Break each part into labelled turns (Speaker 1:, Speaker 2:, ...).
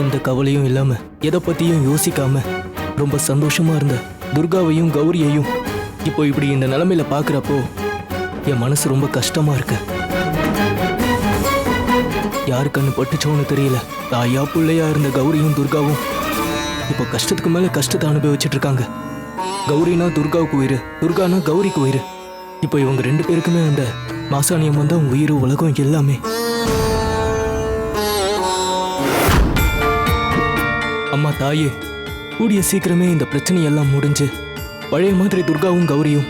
Speaker 1: எந்த கவலையும் இல்லாம எதை பத்தியும் யோசிக்காம ரொம்ப சந்தோஷமா இருந்த துர்காவையும் கௌரியையும் இப்போ இப்படி இந்த நிலைமையில பாக்குறப்போ என் மனசு ரொம்ப கஷ்டமா இருக்கு. யாரு கண்ணு பட்டுச்சோன்னு தெரியல. தாயா பிள்ளையா இருந்த கௌரியும் துர்காவும் இப்போ கஷ்டத்துக்கு மேல கஷ்டத்தை அனுபவிச்சுட்டு இருக்காங்க. கௌரினா துர்காவுக்கு உயிர் துர்கானா கௌரிக்கு உயிர். இப்போ இவங்க ரெண்டு பேருக்குமே அந்த மாசாணியம் வந்தா உயிர் உலகம் எல்லாமே. அம்மா தாயே கூடிய சீக்கிரமே இந்த பிரச்சனையெல்லாம் முடிஞ்சு பழைய மாதிரி துர்காவும் கௌரியும்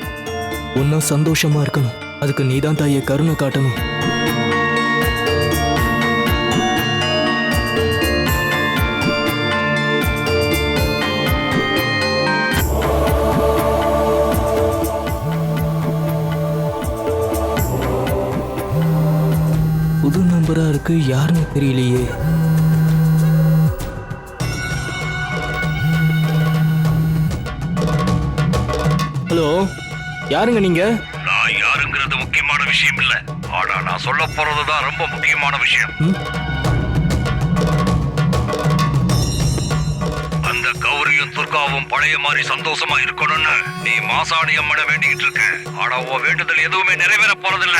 Speaker 1: ஒன்னா சந்தோஷமா இருக்கணும். அதுக்கு நீதான் தாயே கருணை காட்டணும். புது நம்பரா இருக்கு யாருன்னு தெரியலையே. ஹலோ யாருங்க நீங்க?
Speaker 2: நான் யாருங்கிறது முக்கியமான விஷயம் இல்ல. ஆனா நான் சொல்ல போறதுதான் ரொம்ப முக்கியமான விஷயம்? அந்த கௌரியும் துர்காவும் பழைய மாதிரி சந்தோஷமா இருக்கணும்னு நீ மாசாணி அம்மனை வேண்டிக்கிட்டு இருக்க. ஆனா உன் வேண்டுதல் எதுவுமே நிறைவேற போறதில்ல.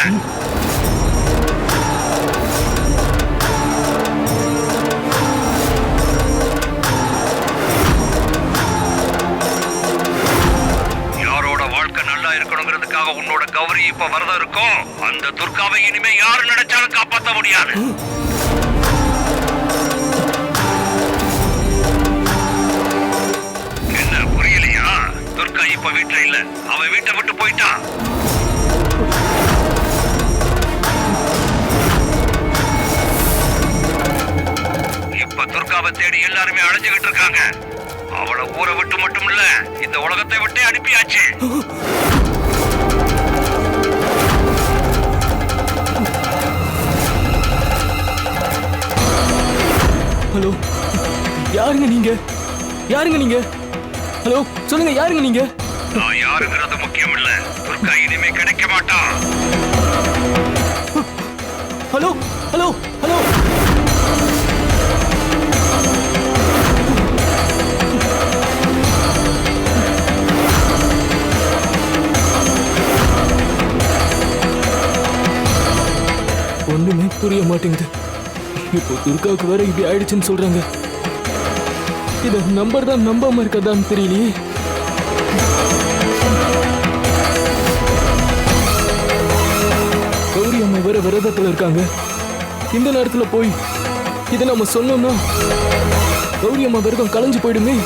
Speaker 2: இருக்கணுங்கிறதுக்காக உன்னோட கௌரி இப்ப வரதா இருக்கும். அந்த துர்காவை இனிமே யாரு நினைச்சாலும் காப்பாத்த முடியாது. என்ன புரியலையா? துர்கா இப்ப வீட்டுல இல்ல. அவ வீட்டை விட்டு போயிட்டான் இப்ப துர்காவை தேடி எல்லாருமே அழைஞ்சுகிட்டு இருக்காங்க. அவளை ஊரை விட்டு மட்டும் இல்ல இந்த உலகத்தை விட்டே அனுப்பியாச்சு.
Speaker 1: ஹலோ. யாருங்க நீங்க? யாருங்க நீங்க? ஹலோ சொல்லுங்க யாருங்க நீங்க?
Speaker 2: நான் யாருங்கிறது முக்கியம் இல்ல துர்கா இனிமே கிடைக்க மாட்டான்
Speaker 1: ஹலோ ஹலோ ஹலோ. ஒண்ணுமே புரிய மாட்டேங்குது. இப்போ துர்காவுக்கு வேற இப்படி ஆயிடுச்சுன்னு சொல்றாங்க. இத நம்பர் தான் நம்பாம இருக்கதான்னு தெரியலையே. கௌரி அம்மா வேற விரதத்துல இருக்காங்க. இந்த நேரத்துல போய் இதை நம்ம சொன்னோம்னா கௌரி அம்மா விரதம் கலைஞ்சு போயிடுமே.